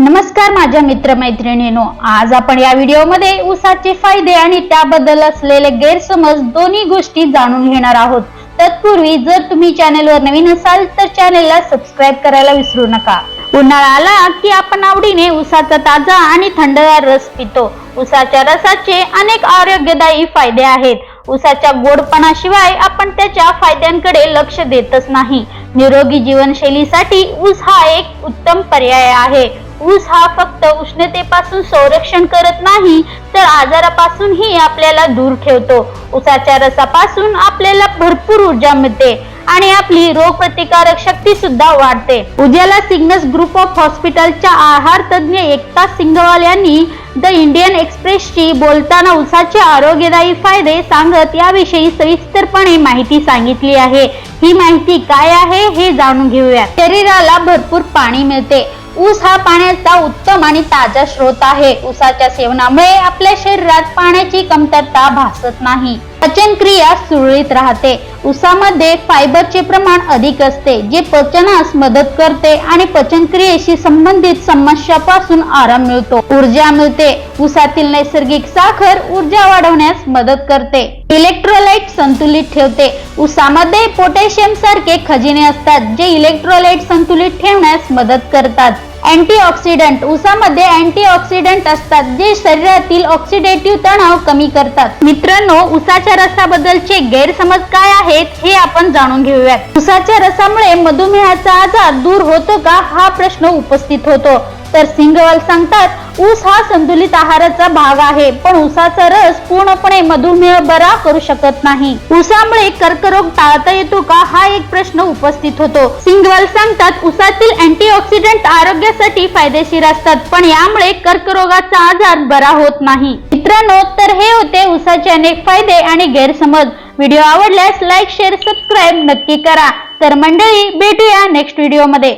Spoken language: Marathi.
नमस्कार माझ्या मित्रमैत्रिणींनो आज आपण या व्हिडिओमध्ये ऊसाचे फायदे आणि त्याबद्दल असलेले गैरसमज दोन्ही गोष्टी जाणून घेणार आहोत. तत्पूर्वी जर तुम्ही चॅनेलवर नवीन असाल तर चॅनेलला सबस्क्राईब करायला विसरू नका. उन्हाळा आला की आपण आवडीने ऊसाचा ताजा आणि थंडगार रस पितो. ऊसाच्या रसाचे अनेक आरोग्यदायी फायदे आहेत. ऊसाच्या गोडपणाशिवाय आपण त्याच्या फायद्यांकडे लक्ष देतच नाही. निरोगी जीवनशैलीसाठी ऊस हा एक उत्तम पर्याय आहे. ऊस हा फक्त उष्णतेपासून संरक्षण करत नाही तर आजारापासूनही आपल्याला दूर ठेवतो. ऊसाच्या रसापासून आपल्याला भरपूर ऊर्जा मिळते आणि आपली रोगप्रतिकारक शक्ती सुद्धा वाढते. उद्याला सिग्नस ग्रुप ऑफ हॉस्पिटलच्या आहार तज्ज्ञ एकता सिंगवाल यांनी द इंडियन एक्सप्रेसशी बोलताना उसाचे आरोग्यदायी फायदे सांगत याविषयी सविस्तरपणे माहिती सांगितली आहे. ही माहिती काय आहे हे जाणून घेऊया. शरीराला भरपूर पाणी मिळते. ऊस हा पाण्याचा उत्तम आणि ताजा स्रोत आहे. ऊसाच्या सेवनामुळे आपल्या शरीरात पाण्याची कमतरता भासत नाही. पचन क्रिया सुरळीत राहते. उसामध्ये फायबरचे प्रमाण अधिक असते जे पचनास मदत करते आणि पचनक्रियेशी संबंधित समस्यापासून आराम मिळतो. ऊर्जा मिळते. उसातील नैसर्गिक साखर ऊर्जा वाढवण्यास मदत करते. इलेक्ट्रोलाइट संतुलित ठेवते. उसामध्ये पोटॅशियम सारखे खजिने असतात जे इलेक्ट्रोलाइट संतुलित ठेवण्यास मदत करतात. अँटीऑक्सिडंट. उसामध्ये अँटीऑक्सिडंट असतात जे शरीरातील ऑक्सिडेटिव्ह तणाव कमी करतात. मित्रांनो उसाच्या रसाबद्दलचे गैरसमज काय आहेत हे आपण जाणून घेऊयात. उसाच्या रसामुळे मधुमेहाचा आजार दूर होतो का हा प्रश्न उपस्थित होतो. तर सिंगवाल सांगतात ऊस हा संतुलित आहाराचा भाग आहे पण ऊसाचा रस पूर्णपणे मधुमेह बरा करू शकत नाही. ऊसामुळे कर्करोग टाळता येतो का? हा एक प्रश्न उपस्थित होतो. सिंगवाल सांगतात ऊसातील अँटीऑक्सिडंट आरोग्यासाठी फायदेशीर असतात पण यामुळे कर्करोगाचा आजार बरा होत नाही. मित्रांनो तर हे होते ऊसाचे अनेक फायदे आणि गैरसमज. व्हिडिओ आवडल्यास लाईक शेअर सबस्क्राईब नक्की करा. तर मंडळी भेटूया नेक्स्ट व्हिडिओमध्ये.